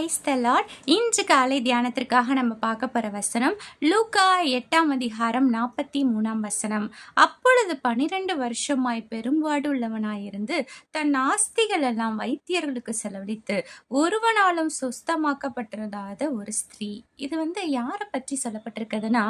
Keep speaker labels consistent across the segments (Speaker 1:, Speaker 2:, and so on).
Speaker 1: Price இன்று காலை தியானத்திற்காக நம்ம பார்க்க போகிற வசனம் லூக்கா எட்டாம் அதிகாரம் நாற்பத்தி மூணாம் வசனம். அப்பொழுது பனிரெண்டு வருஷமாய் பெரும்பாடு உள்ளவனாயிருந்து தன் ஆஸ்திகள் எல்லாம் வைத்தியர்களுக்கு செலவழித்து ஒருவனாலும் சுஸ்தமாக்கப்பட்டிருந்தாத ஒரு ஸ்திரீ. இது வந்து யாரை பற்றி சொல்லப்பட்டிருக்குதுன்னா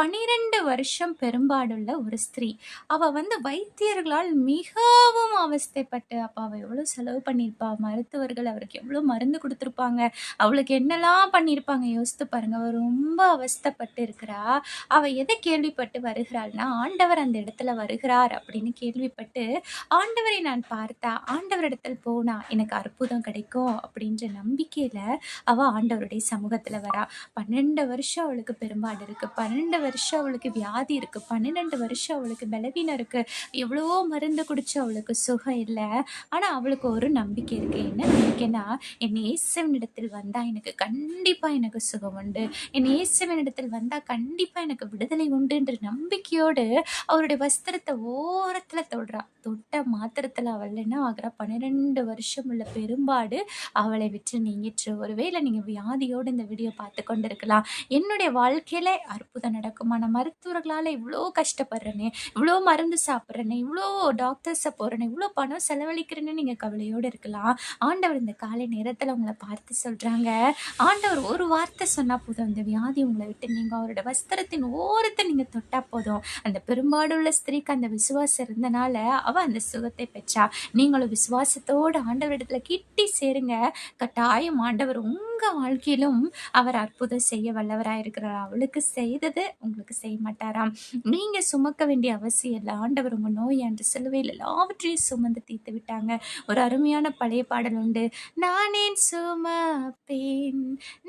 Speaker 1: பனிரெண்டு வருஷம் பெரும்பாடுள்ள ஒரு ஸ்திரீ. அவள் வந்து வைத்தியர்களால் மிகவும் அவஸ்தைப்பட்டு அப்போ அவள் எவ்வளோ செலவு பண்ணியிருப்பா? மருத்துவர்கள் அவருக்கு எவ்வளோ மருந்து கொடுத்துருப்பாங்க? அவளுக்கு என்னெல்லாம் பண்ணியிருப்பாங்க? யோசித்து பாருங்க. அவள் ரொம்ப அவஸ்தைப்பட்டு இருக்கிறா. அவ எதை கேள்விப்பட்டு வருகிறாள்னா ஆண்டவர் அந்த இடத்துல வருகிறார் அப்படின்னு கேள்விப்பட்டு ஆண்டவரை நான் பார்த்தா ஆண்டவரிடத்தில் போனா எனக்கு அற்புதம் கிடைக்கும் அப்படின்ற நம்பிக்கையில அவ ஆண்டவருடைய சமூகத்துல வரா. பன்னெண்டு வருஷம் அவளுக்கு பெரும்பாடு இருக்கு. பன்னெண்டு வருஷம் அவளுக்கு வியாதி இருக்கு. பன்னிரெண்டு வருஷம் அவளுக்கு பலவீனம் இருக்கு. எவ்வளவோ மருந்து குடிச்சு அவளுக்கு சுகம் இல்லை. ஆனா அவளுக்கு ஒரு நம்பிக்கை இருக்கு. என்ன நம்பிக்கைன்னா என் இயேசுவனிடத்தில் வந்தால் எனக்கு கண்டிப்பாக எனக்கு சுகம் உண்டு. என் இயேசுவனிடத்தில் வந்தால் கண்டிப்பாக எனக்கு விடுதலை உண்டுன்ற நம்பிக்கையோடு அவருடைய வஸ்திரத்தை ஓரத்தில் தொடுறா. தொட்ட மாத்திரத்தில் அவள் என்ன ஆகுறா? பன்னிரெண்டு வருஷம் உள்ள பெரும்பாடு அவளை விட்டு நீங்கிற்று. ஒருவேளை நீங்கள் வியாதியோடு இந்த வீடியோ பார்த்து கொண்டிருக்கலாம். என்னுடைய வாழ்க்கையில் அற்புதம் நடக்குமான மருத்துவர்களால் இவ்வளோ கஷ்டப்படுறேனே இவ்வளோ மருந்து சாப்பிட்றேனே இவ்வளோ டாக்டர்ஸை போகிறேனே இவ்வளோ பணம் செலவழிக்கிறேன்னு நீங்கள் கவலையோடு இருக்கலாம். ஆண்டவர் இந்த காலை நேரத்தில் உங்களை பார்த்து சொல்கிறாங்க ஆண்டவர் ஒரு வார்த்தை சொன்னால் போதும். அந்த வியாதி உங்களை விட்டு நீங்கள் அவரோட வஸ்திரத்தின் ஓரத்தை நீங்கள் தொட்டால் போதும். அந்த பெரும்பாடுள்ள ஸ்திரீக்கு அந்த விசுவாசம் இருந்தனால அவள் அந்த சுகத்தை பெற்றா. நீங்களும் விசுவாசத்தோடு ஆண்டவரிடத்துல கிட்டி சேருங்க. கட்டாயம் ஆண்டவர் உங்கள் வாழ்க்கையிலும் அவர் அற்புதம் செய்ய வல்லவராக இருக்கிறார். அவளுக்கு செய்தது உங்களுக்கு செய்ய மாட்டாராம் நீங்கள் சுமக்க வேண்டிய அவசியம் இல்லை. ஆண்டவர் உங்க நோய் என்று சிலுவையில் எல்லாவற்றையும் சுமந்து தீர்த்து விட்டாங்க. ஒரு அருமையான பழைய பாடல் உண்டு. நானேன் சுமப்பேன்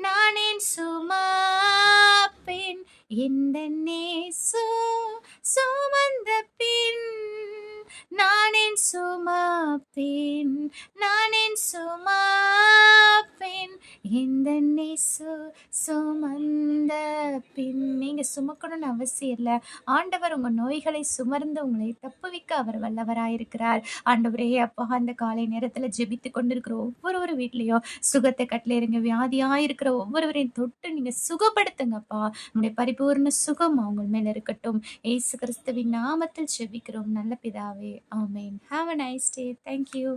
Speaker 1: நானேன் சுமப்பேன் இந்த நேசு சுமந்த பின் நானேன் சுமப்பேன் நான் இந்த சுமந்த பின். நீங்கள் சுமக்கணும்னு அவசியம் இல்லை. ஆண்டவர் உங்கள் நோய்களை சுமர்ந்து உங்களை தப்புவிக்க அவர் வல்லவராயிருக்கிறார். ஆண்டவரே அப்பா அந்த காலை நேரத்தில் ஜெபித்து கொண்டிருக்கிற ஒவ்வொரு வீட்லேயும் சுகத்தை கட்டளையிருங்க வியாதியாக இருக்கிற ஒவ்வொருவரையும் தொட்டு நீங்கள் சுகப்படுத்துங்கப்பா. உங்களுடைய பரிபூர்ண சுகம் அவங்க மேலே இருக்கட்டும். ஏசு கிறிஸ்துவின் நாமத்தில் ஜெபிக்கிறோம். நல்ல பிதாவே ஆமேன். Have a nice day thank you